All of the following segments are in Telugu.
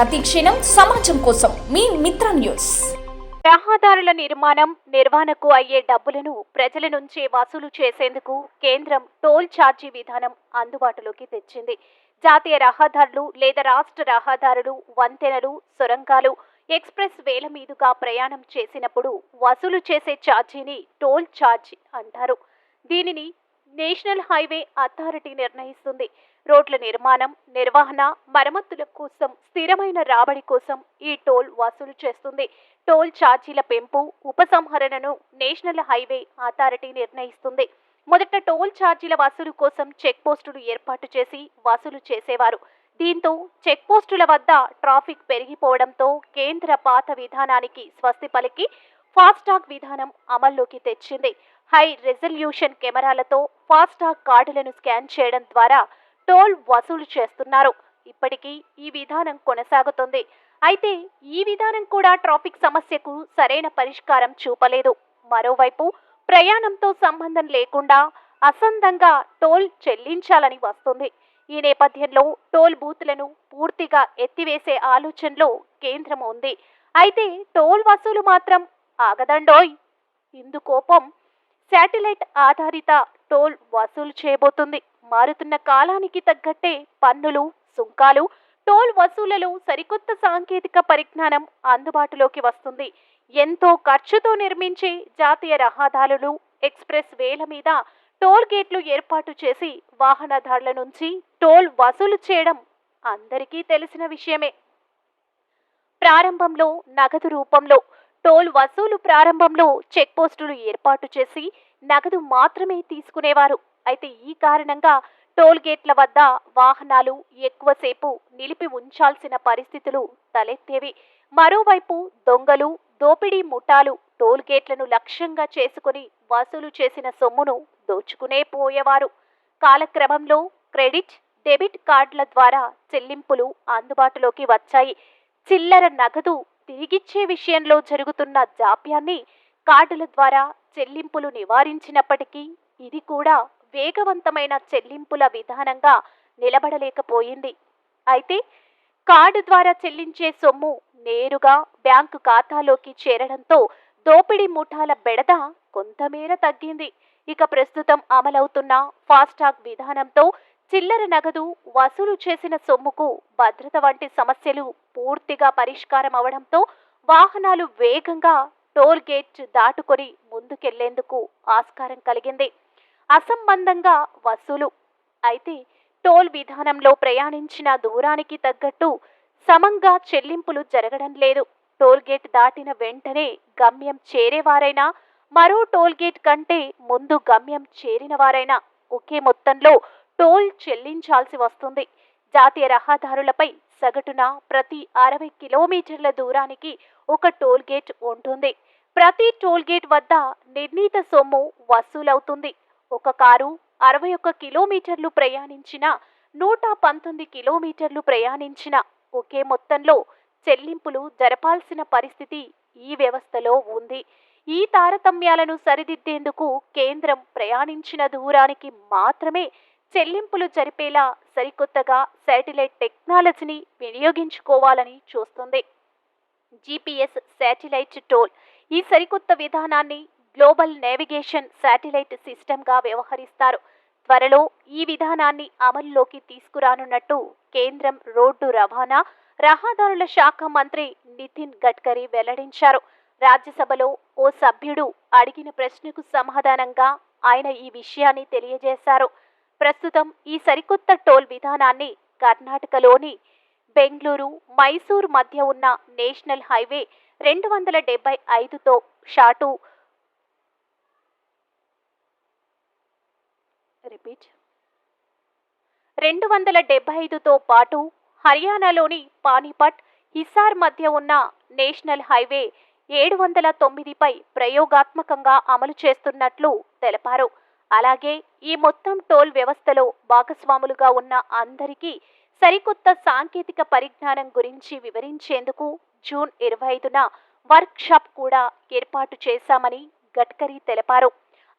ప్రతిక్షణం సమాజం కోసం మీ మిత్ర న్యూస్. రహదారుల నిర్మాణం నిర్వహణకు అయ్యే డబ్బులను ప్రజల నుంచి వసూలు చేసేందుకు కేంద్రం టోల్ ఛార్జీ విధానం అందుబాటులోకి తెచ్చింది. జాతీయ రహదారులు లేదా రాష్ట్ర రహదారులు వంతెనలు సొరంగాలు ఎక్స్ప్రెస్ వేల మీదుగా ప్రయాణం చేసినప్పుడు వసూలు చేసే ఛార్జీని టోల్ ఛార్జీ అంటారు. దీనిని నేషనల్ హైవే అథారిటీ నిర్ణయిస్తుంది. రోడ్ల నిర్మాణం నిర్వహణ మరమ్మతుల కోసం స్థిరమైన రాబడి కోసం ఈ టోల్ వసూలు చేస్తుంది. టోల్ ఛార్జీల పెంపు ఉపసంహరణను నేషనల్ హైవే అథారిటీ నిర్ణయిస్తుంది. మొదట టోల్ ఛార్జీల వసూలు కోసం చెక్ పోస్టులు ఏర్పాటు చేసి వసూలు చేసేవారు. దీంతో చెక్ పోస్టుల వద్ద ట్రాఫిక్ పెరిగిపోవడంతో కేంద్ర పాత విధానానికి స్వస్తి పలికి ఫాస్టాగ్ విధానం అమల్లోకి తెచ్చింది. హై రెజల్యూషన్ కెమెరాలతో ఫాస్టాగ్ కార్డులను స్కాన్ చేయడం ద్వారా టోల్ వసూలు చేస్తున్నారు. ఇప్పటికీ ఈ విధానం కొనసాగుతుంది. అయితే ఈ విధానం కూడా ట్రాఫిక్ సమస్యకు సరైన పరిష్కారం చూపలేదు. మరోవైపు ప్రయాణంతో సంబంధం లేకుండా అసందంగా టోల్ చెల్లించాలని వస్తుంది. ఈ నేపథ్యంలో టోల్ బూత్లను పూర్తిగా ఎత్తివేసే ఆలోచనలో కేంద్రం ఉంది. అయితే టోల్ వసూలు మాత్రం ఆగదండోయ్! ఇందుకోపం శాటిలైట్ ఆధారిత టోల్ వసూలు చేయబోతుంది. మారుతున్న కాలానికి తగ్గట్టే పన్నులు సుంకాలు టోల్ వసూలలో సరికొత్త సాంకేతిక పరిజ్ఞానం అందుబాటులోకి వస్తుంది. ఎంతో ఖర్చుతో నిర్మించే జాతీయ రహదారులు ఎక్స్ప్రెస్ వేల మీద టోల్ గేట్లు ఏర్పాటు చేసి వాహనదారుల నుంచి టోల్ వసూలు చేయడం అందరికీ తెలిసిన విషయమే. ప్రారంభంలో నగదు రూపంలో టోల్ వసూలు ప్రారంభంలో చెక్ పోస్టులు ఏర్పాటు చేసి నగదు మాత్రమే తీసుకునేవారు. అయితే ఈ కారణంగా టోల్ గేట్ల వద్ద వాహనాలు ఎక్కువసేపు నిలిపి ఉంచాల్సిన పరిస్థితులు తలెత్తేవి. మరోవైపు దొంగలు దోపిడీ ముఠాలు టోల్ గేట్లను లక్ష్యంగా చేసుకుని వసూలు చేసిన సొమ్మును దోచుకునే పోయేవారు. కాలక్రమంలో క్రెడిట్ డెబిట్ కార్డుల ద్వారా చెల్లింపులు అందుబాటులోకి వచ్చాయి. చిల్లర నగదు తిరిగిచ్చే విషయంలో జరుగుతున్న జాప్యాన్ని కార్డుల ద్వారా చెల్లింపులు నివారించినప్పటికీ ఇది కూడా వేగవంతమైన చెల్లింపుల విధానంగా నిలబడలేకపోయింది. అయితే కార్డు ద్వారా చెల్లించే సొమ్ము నేరుగా బ్యాంకు ఖాతాలోకి చేరడంతో దోపిడీ ముఠాల బెడద కొంతమేర తగ్గింది. ఇక ప్రస్తుతం అమలవుతున్న ఫాస్టాగ్ విధానంతో చిల్లర నగదు వసూలు చేసిన సొమ్ముకు భద్రత వంటి సమస్యలు పూర్తిగా పరిష్కారం అవడంతో వాహనాలు వేగంగా టోల్ గేట్ దాటుకొని ముందుకెళ్ళేందుకు ఆస్కారం కలిగింది. అసంబంధంగా వసూలు. అయితే టోల్ విధానంలో ప్రయాణించిన దూరానికి తగ్గట్టు సమంగా చెల్లింపులు జరగడం లేదు. టోల్ గేట్ దాటిన వెంటనే గమ్యం చేరేవారైనా మరో టోల్ గేట్ కంటే ముందు గమ్యం చేరిన వారైనా ఒకే మొత్తంలో టోల్ చెల్లించాల్సి వస్తుంది. జాతీయ రహదారులపై సగటున ప్రతి అరవై కిలోమీటర్ల దూరానికి ఒక టోల్ గేట్ ఉంటుంది. ప్రతి టోల్ గేట్ వద్ద నిర్ణీత సొమ్ము వసూలవుతుంది. ఒక కారు అరవై ఒక్క కిలోమీటర్లు ప్రయాణించిన నూట పంతొమ్మిది కిలోమీటర్లు ప్రయాణించిన ఒకే మొత్తంలో చెల్లింపులు జరపాల్సిన పరిస్థితి ఈ వ్యవస్థలో ఉంది. ఈ తారతమ్యాలను సరిదిద్దేందుకు కేంద్రం ప్రయాణించిన దూరానికి మాత్రమే చెల్లింపులు జరిపేలా సరికొత్తగా శాటిలైట్ టెక్నాలజీని వినియోగించుకోవాలని చూస్తుంది. జీపీఎస్ శాటిలైట్ టోల్ ఈ సరికొత్త విధానాన్ని గ్లోబల్ నేవిగేషన్ శాటిలైట్ సిస్టమ్గా వ్యవహరిస్తారు. త్వరలో ఈ విధానాన్ని అమలులోకి తీసుకురానున్నట్టు కేంద్రం రోడ్డు రవాణా రహదారుల శాఖ మంత్రి నితిన్ గడ్కరీ వెల్లడించారు. రాజ్యసభలో ఓ సభ్యుడు అడిగిన ప్రశ్నకు సమాధానంగా ఆయన ఈ విషయాన్ని తెలియజేశారు. ప్రస్తుతం ఈ సరికొత్త టోల్ విధానాన్ని కర్ణాటకలోని బెంగళూరు మైసూర్ మధ్య ఉన్న నేషనల్ హైవే రెండు వందల డెబ్బై ఐదుతో షాటు రిపీట్. రెండు వందల డెబ్బై ఐదుతో పాటు హర్యానాలోని పానీపట్ హిసార్ మధ్య ఉన్న నేషనల్ హైవే ఏడు వందల తొమ్మిదిపై ప్రయోగాత్మకంగా అమలు చేస్తున్నట్లు తెలిపారు. అలాగే ఈ మొత్తం టోల్ వ్యవస్థలో భాగస్వాములుగా ఉన్న అందరికీ సరికొత్త సాంకేతిక పరిజ్ఞానం గురించి వివరించేందుకు జూన్ ఇరవై ఐదున వర్క్షాప్ కూడా ఏర్పాటు చేశామని గడ్కరీ తెలిపారు.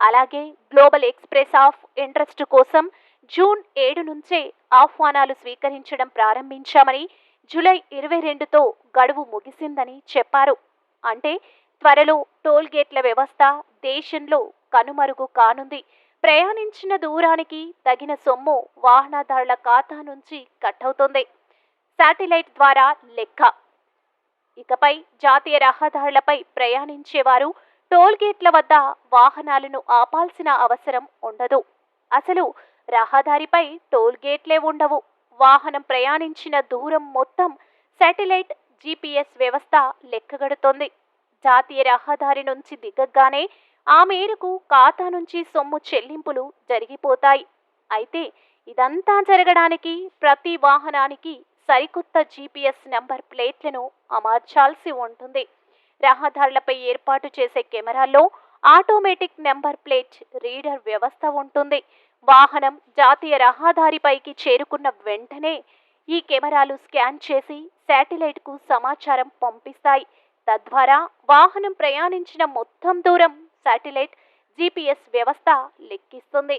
అలాగే గ్లోబల్ ఎక్స్ప్రెస్ ఆఫ్ ఇంట్రెస్ట్ కోసం జూన్ ఏడు నుంచే ఆహ్వానాలు స్వీకరించడం ప్రారంభించామని జూలై ఇరవై రెండుతో గడువు ముగిసిందని చెప్పారు. అంటే త్వరలో టోల్ గేట్ల వ్యవస్థ దేశంలో కనుమరుగు కానుంది. ప్రయాణించిన దూరానికి తగిన సొమ్ము వాహనదారుల ఖాతా నుంచి కట్ అవుతుంది శాటిలైట్ ద్వారా లెక్క. ఇకపై జాతీయ రహదారులపై ప్రయాణించేవారు టోల్ గేట్ల వద్ద వాహనాలను ఆపాల్సిన అవసరం ఉండదు. అసలు రహదారిపై టోల్ గేట్లే ఉండవు. వాహనం ప్రయాణించిన దూరం మొత్తం శాటిలైట్ జీపీఎస్ వ్యవస్థ లెక్కగడుతోంది. జాతీయ రహదారి నుంచి దిగగానే ఆ మేరకు ఖాతా నుంచి సొమ్ము చెల్లింపులు జరిగిపోతాయి. అయితే ఇదంతా జరగడానికి ప్రతి వాహనానికి సరికొత్త జీపీఎస్ నంబర్ ప్లేట్లను అమర్చాల్సి ఉంటుంది. రహదారులపై ఏర్పాటు చేసే కెమెరాల్లో ఆటోమేటిక్ నెంబర్ ప్లేట్ రీడర్ వ్యవస్థ ఉంటుంది. వాహనం జాతీయ రహదారిపైకి చేరుకున్న వెంటనే ఈ కెమెరాలు స్కాన్ చేసి శాటిలైట్కు సమాచారం పంపిస్తాయి. తద్వారా వాహనం ప్రయాణించిన మొత్తం దూరం శాటిలైట్ జీపీఎస్ వ్యవస్థ లెక్కిస్తుంది.